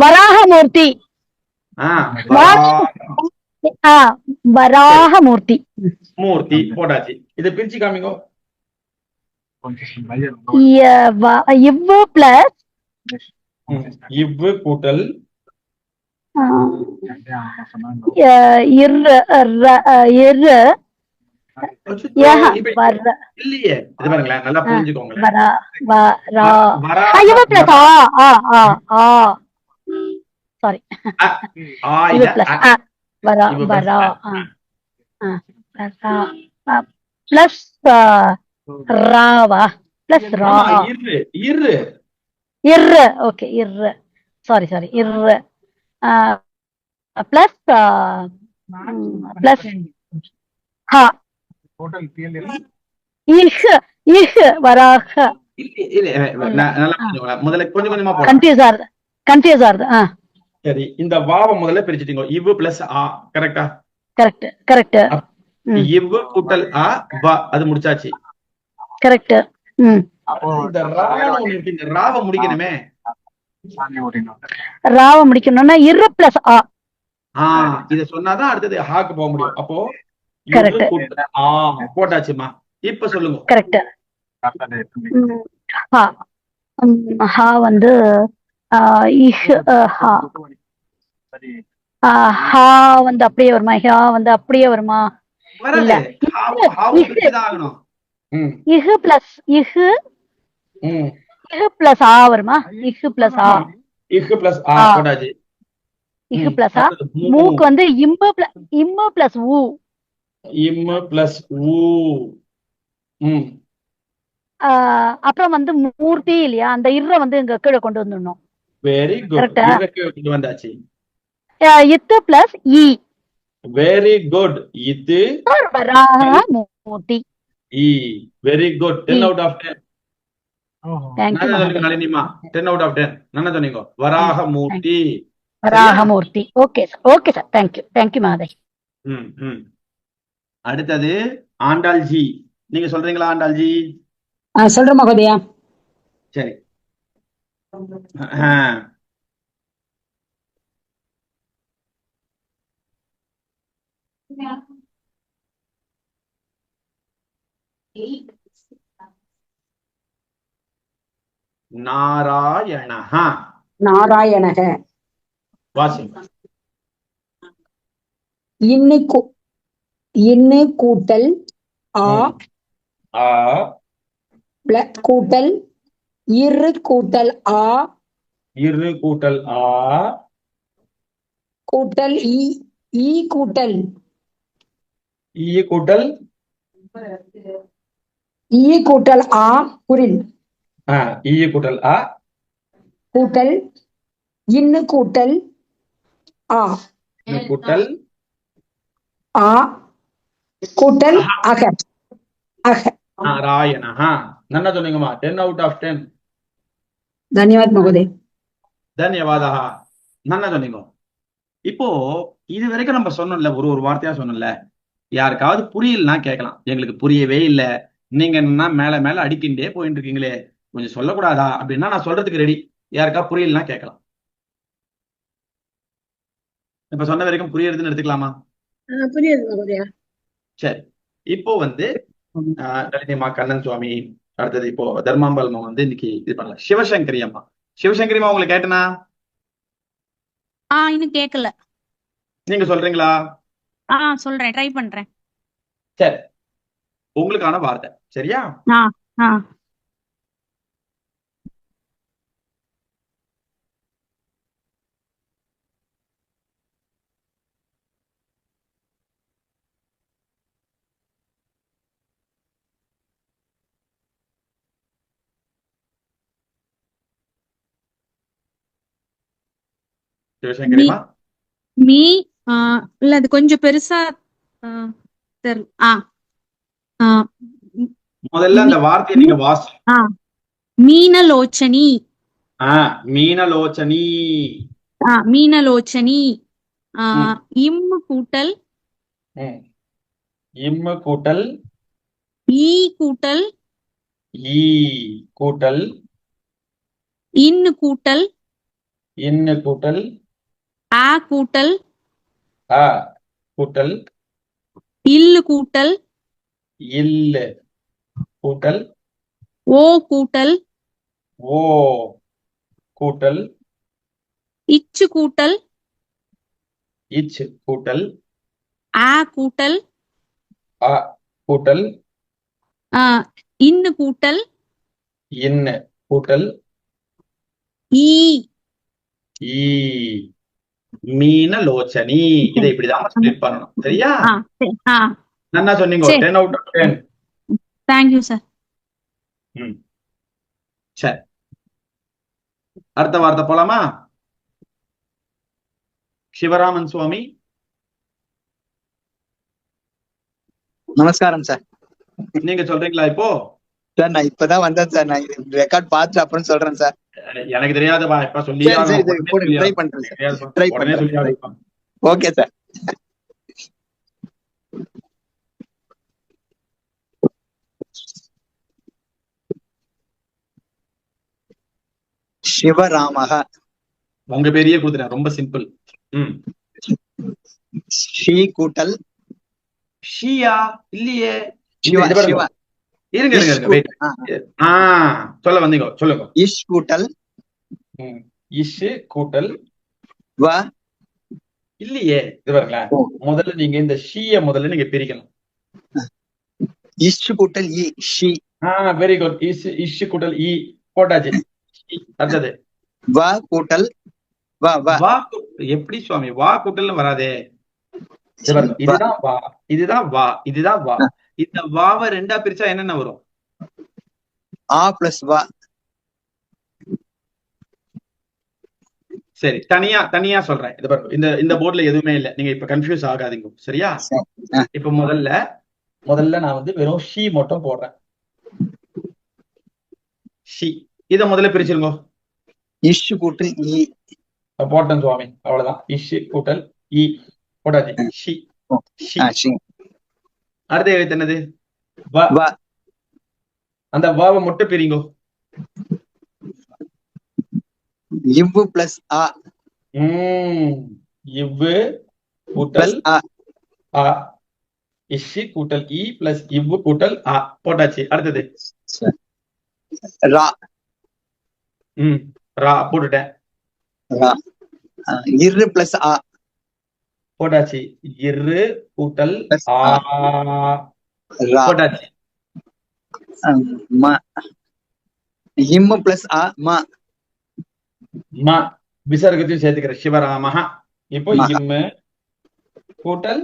வராகமூர்த்தி. வராகமூர்த்தி. மூர்த்தி போட்டாச்சு. இதை பிரிச்சு காமிங்கோ. இவ்வு பிளஸ் இவ்வு கூட்டல். இல்லையே. இது பாருங்களேன் நல்லா புரிஞ்சுக்கோங்களேன். சாரி வரா வரா பிளஸ் ராவா பிளஸ் ரா இரு இரு ஓகே இர்ரு சாரி சாரி இர்ரு பிளஸ் பிளஸ் ஹா கன்ஃபியூஸ் ஆகுது கன்ஃபியூஸ் ஆகுது சரி இந்த வாவை முதல்ல பிரிச்சுட்டீங்க. இவ்வு பிளஸ் ஆ கரெக்டா கரெக்ட் கரெக்ட் ம். இவ்வு கூட்டல் ஆ வ அது முடிச்சாச்சு. கரெக்ட் ம். இந்த இருக்கு இந்த ராவை முடிக்கணுமே. ராவ முடிக்கணும்னா இரு பிளஸ் ஆ. ஆ இத சொன்னாதான் அடுத்தது ஹாக்கு போக முடியும். அப்போ. கூட்டல் ஆ போட்டாச்சுமா? இப்ப சொல்லுங்க. கரெக்ட் ஹா வந்து ஹா. வந்து அப்படியே வருமா? ஹா வந்து அப்படியே வருமா? இல்ல. இஹ் பிளஸ் இஹ். இஹ் பிளஸ் ஆ வருமா? இஹ் பிளஸ் ஆ. இக்கு பிளஸ் ஆ. போட்டாச்சு இஹ். பிளஸ் ஆ. மூக்கு. வந்து இம்மு பிளஸ் இம்மு பிளஸ் ஊ. இம்மு பிளஸ் ஊ. அப்புறம் வந்து மூர்த்தி இல்லையா? அந்த இர்ர வந்து இங்க கீழே கொண்டு வந்துடணும். வெரி குட் கொண்டு வந்தாச்சு இத்து பிளஸ் இ வெரி குட் இது வராக மூர்த்தி இ very good ten E. Out of ten thank you நான் சொன்னீங்க நளினிமா டென் அவுட் ஆஃப் டென் நான் சொன்னீங்க Varaha Murthy Varahamurthy okay sir okay sir thank you thank you Mahadesh ம் ம் அடுத்தது ஆண்டாள்ஜி நீங்க சொல்றீங்களா ஆண்டாள்ஜி சொல்றேன் மகோதயா. சரி. ஆ. நாராயணஹ நாராயணக வாசி இன்னு கூ இன்னு கூட்டல் ஆ கூட்டல் இரு கூட்டல் ஆ இரு கூட்டல் ஆ கூட்டல் இ ஈ கூட்டல் ஈ கூட்டல் ஈ கூட்டல் ஆ குரில் ஆ ஈ கூட்டல் ஆ கூட்டல் இன்னு கூட்டல் ஆ இரு கூட்டல் ஆ கூட்டல் அக அக நாராயணஹ ನನ್ನ சொன்னீங்கம்மா டென் அவுட் ஆஃப் டென் தன்யவாத் மகோதய் தன்யவாதா ನನ್ನ சொன்னீங்க இப்போ இது வரைக்கும் நம்ம சொன்னோம்ல ஒரு ஒரு வார்த்தையா சொன்னோம்ல யாருக்காவது புரியலன்னா கேட்கலாம் எங்களுக்கு புரியவே இல்ல நீங்க என்ன மேல மேல அடிக்கின்றே போயிட்டு இருக்கீங்களே கொஞ்சம் சொல்லக்கூடாதா அப்படின்னா நான் சொல்றதுக்கு ரெடி யாருக்கா புரியலன்னா கேட்கலாம் இப்ப சொன்ன வரைக்கும் புரியறதுன்னு எடுத்துக்கலாமா புரியுது மகோதயா சரி இப்போ வந்து ஆஹ், நளினிமா கண்ணன் சுவாமி அடுத்தது இப்போ தர்மாம்பல்மா வந்து இன்னைக்கு இது பண்ணலாம் சிவசங்கரி அம்மா. சிவசங்கரி அம்மா உங்களுக்கு கேட்டனா? ஆ இன்னும் கேட்கல நீங்க சொல்றீங்களா? ஆ சொல்றேன். ட்ரை பண்றேன். சரி. உங்களுக்கான வார்த்தை. சரியா? சிவசங்கரிமா மீ இல்ல அது கொஞ்சம் பெருசா முதல்ல அந்த வார்த்தையை நீங்க வாசி. ஆ மீனலோச்சனி. மீனலோச்சனி. ஆ மீனலோச்சனி. ஆ, ம். இம் கூட்டல். இம்மு கூட்டல். ஈ கூட்டல். ஈ கூட்டல். இன் கூட்டல். இன்னு கூட்டல். ஆ கூட்டல் அ கூட்டல். இல்லு கூட்டல் இல்லு கூட்டல். ஓ கூட்டல் ஓ கூட்டல். இச்சு கூட்டல் இச் கூட்டல். ஆ கூட்டல் அ கூட்டல். ஆ இன்னு கூட்டல் இன்னு கூட்டல். ஈ ஈ மீன லோச்சனி. இதை இப்படிதான் ஸ்பிளிட் பண்ணணும். சரியா? நன்னா சொன்னீங்க. Ten out of ten thank you sir ம். சரி. அடுத்த வார்த்தை போலாமா? சிவராமன் சுவாமி. நமஸ்காரம் சார் நீங்க சொல்றீங்களா இப்போ? சார் நான் இப்பதான் வந்தேன் சார் நான் ரெக்கார்ட் பார்த்துட்டு அப்புறம் சொல்றேன் சார் எனக்கு தெரியாதப்பா இப்ப சொல்லி ட்ரை பண்றேன். ஓகே சார் சிவராமக. உங்க பேரையே கொடுத்துட்டேன். ரொம்ப சிம்பிள் ம். ஸ்ரீ கூட்டல். ஷியா இல்லையே. இருங்க இருங்க சொல்ல வந்தீங்க சொல்லுங்க. இஷ் கூட்டல். இஷு கூட்டல். வ. இல்லையே இது பாருங்களேன். முதல்ல நீங்க இந்த ஷிய முதல்ல நீங்க பிரிக்கணும். இஷ் கூட்டல் இ ஷி. ஆ வெரி குட் இஷ் இஷு கூட்டல் இ. போட்டாச்சு. அடுத்தது. வ கூட்டல். வ வ. வா எப்படி சுவாமி? வா கூட்டல்னு வராதே. இதுதான் வா. இதுதான் வா. இதுதான் வா. இந்த வாவை ரெண்டா பிரிச்சா என்னென்ன வரும்? ஆ பிளஸ் வ. சரி தனியா தனியா சொல்றேன். இது பாருங்க. இந்த இந்த போர்டுல எதுவுமே இல்ல. நீங்க இப்ப கன்ஃபியூஸ் ஆகாதீங்க. சரியா. இப்ப முதல்ல முதல்ல நான் வந்து வெறும் ஷி மட்டும் போடுறேன். ஷி. இத முதல்ல பிரிச்சிருங்க. இஷ் கூட்டல் இ. போட்டேன் சுவாமி. அவ்வளவுதான். இஷ் கூட்டல் இ. போட்டாச்சு. ஷி. ஷி. அடுத்த எழுத்து என்னது? வ. வ. அந்த வாவை மட்டும் பிரிங்கோ. இவ்வு பிளஸ் ஆ. உம் இவ்வு கூட்டல் ஆ. ஆ. இஷி கூட்டல் இ பிளஸ் இவ்வு கூட்டல் ஆ. போட்டாச்சு. அடுத்தது. ரா. ம். ரா. போட்டுட்டேன். இரு பிளஸ் ஆ. போட்டாச்சு. இரு கூட்டல் போட்டாச்சு. ஆ, ம. இம்மு பிளஸ் ஆ ம. ம. விசர்க்கத்தையும் சேர்த்துக்கிறேன் சிவராமஹ. இப்போ. இம்மு கூட்டல்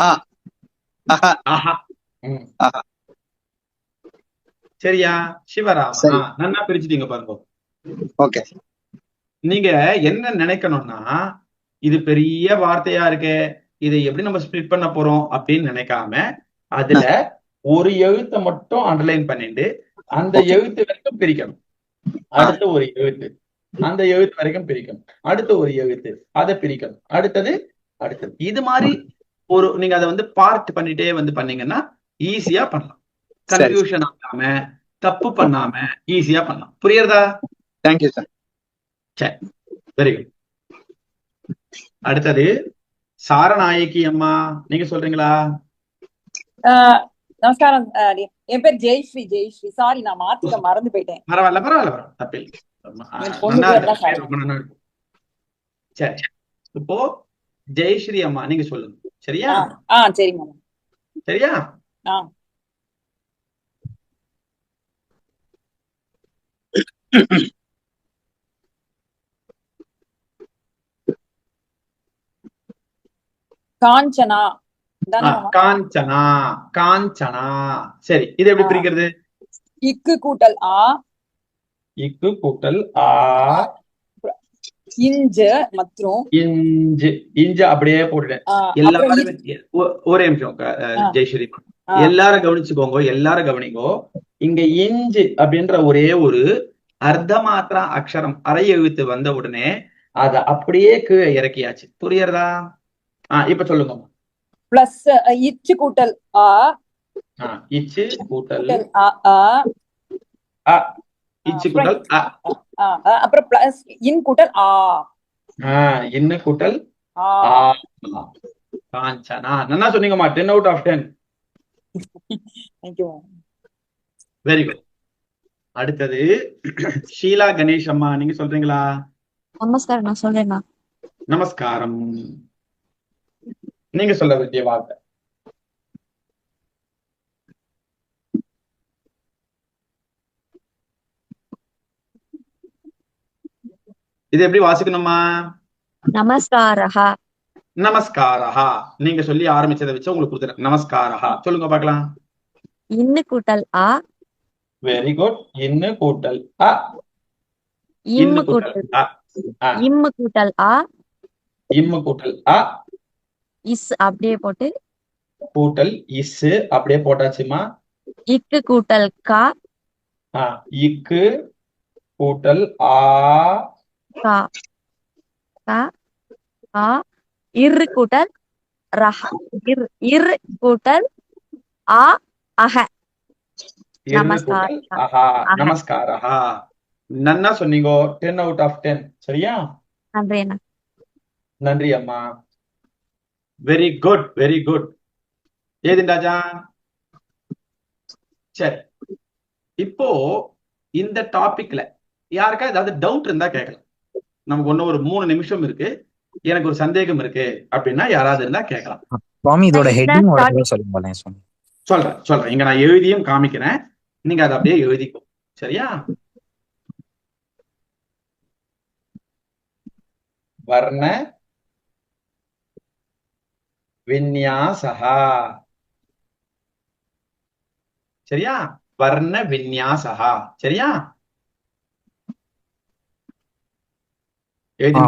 ஆ. சரியா? சிவராம. நன்னா பிரிச்சுட்டீங்க பாருங்க. ஓகே. நீங்க என்ன நினைக்கணும்னா இது பெரிய வார்த்தையா இருக்கே இதை எப்படி நம்ம ஸ்ப்ளிட் பண்ண போறோம் அப்படின்னு நினைக்காம அதுல ஒரு எழுத்தை மட்டும் அண்டர்லைன் பண்ணிட்டு அந்த. எழுத்து வரைக்கும் பிரிக்கணும். அடுத்த ஒரு எழுத்து. அந்த எழுத்து வரைக்கும் பிரிக்கணும். அடுத்த ஒரு எழுத்து. அதை பிரிக்கணும். அடுத்தது அடுத்தது. இது மாதிரி ஒரு நீங்க அதை வந்து பார்ட் பண்ணிட்டே வந்து பண்ணீங்கன்னா ஈஸியா பண்ணலாம். சரி. கன்ஃபியூஷன் ஆகாம தப்பு பண்ணாம ஈஸியா பண்ணலாம். புரியுறதா? Thank you sir. வெரி குட் அடுத்தது சாரநாயகி அம்மா நீங்க சொல்றீங்களா? ஆஹ் நமஸ்காரம் என் பேர் ஜெயஸ்ரீ ஜெயஸ்ரீ. சாரி நான் மாத்திக்க மறந்து போயிட்டேன். பரவாயில்ல பரவாயில்ல ஆ, இருக்கு. சரி. இப்போ ஜெயஸ்ரீ அம்மா நீங்க சொல்லுங்க. சரியா? ஆஹ் ஆஹ் சரி மாமா சரியா? ஆ. காஞ்சனா. காஞ்சனா காஞ்சனா. சரி இது எப்படி. பிரிக்கிறது? இக்கு கூட்டல் ஆ. இக்கு கூட்டல் ஆ. இஞ்சு மற்றும் இஞ்சு இஞ்சு அப்படியே போட்டுட்டேன். எல்லாரும் ஒரே நிமிஷம் ஆ. எல்லாரும் கவனிச்சுக்கோங்க எல்லாரும் கவனிங்கோ. இங்க இஞ்சு அப்படின்ற ஒரே ஒரு அர்த்தமாத்திரா அக்ஷரம் அரை எழுத்து வந்த உடனே அத அப்படியே கீழே இறக்கியாச்சு. புரியுறதா இப்ப சொல்லுங்க பிளஸ் இச்சு கூட்டல் ஆ. இச்சு கூட்டல். ஆ இச்சு கூட்டல் அ ஆ, ஆ, அப்புறம் பிளஸ் இன் கூட்டல் ஆ. ஆ, என்ன கூட்டல் ஆ. ஆ. காஞ்சனா. நல்லா சொன்னீங்கம்மா ten out of ten very good அடுத்தது ஷீலா கணேஷ் அம்மா நீங்க சொல்றீங்களா? நமஸ்காரம் நான் சொல்றேண்ணா நமஸ்காரம். நீங்க சொல்ல வேண்டிய வார்த்தை. இது எப்படி வாசிக்கணுமா? நமஸ்காரஹா. நமஸ்காரஹா. நீங்க சொல்லி ஆரம்பிச்சதை வச்சு உங்களுக்கு கொடுத்துறேன் நமஸ்காரஹா. சொல்லுங்க பார்க்கலாம். இன்னு கூட்டல் ஆ. வெரி குட் இன்னு கூட்டல் அ இம்மு கூட்டல் அ ஆ. இம்மு கூட்டல் ஆ. இம்மு கூட்டல் அ இஸ் அப்படியே போட்டு கூட்டல் இஸ் அப்படியே போட்டாச்சுமா? இக்கு கூட்டல் கா. இக்கு கூட்டல் ஆ. கா. கா. ஆ. இரு கூட்டல் ரஹ. இர் இர் கூட்டல் ஆ அஹ. ஆஹா. நமஸ்காரஹா நன்னா சொன்னீங்க. டென் அவுட் ஆஃப் டென் சரியா? நன்றி நன்றி அம்மா. வெரி குட் வெரி குட் ஏதின் ராஜா சரி. இப்போ இந்த டாபிக்ல யாருக்கா ஏதாவது டவுட் இருந்தா கேட்கலாம் நமக்கு ஒன்னும் ஒரு மூணு நிமிஷம் இருக்கு. எனக்கு ஒரு சந்தேகம் இருக்கு அப்படின்னா யாராவது இருந்தா கேட்கலாம் சுவாமி இதோட ஹெட்டிங் சொல்றேன் சொல்றேன். இங்க நான் எழுதியும் காமிக்கிறேன். நீங்க அதை அப்படியே எழுதிக்கோ. சரியா? வர்ண விந்யாசகா சரியா? வர்ண விந்யாசகா சரியா? ஆ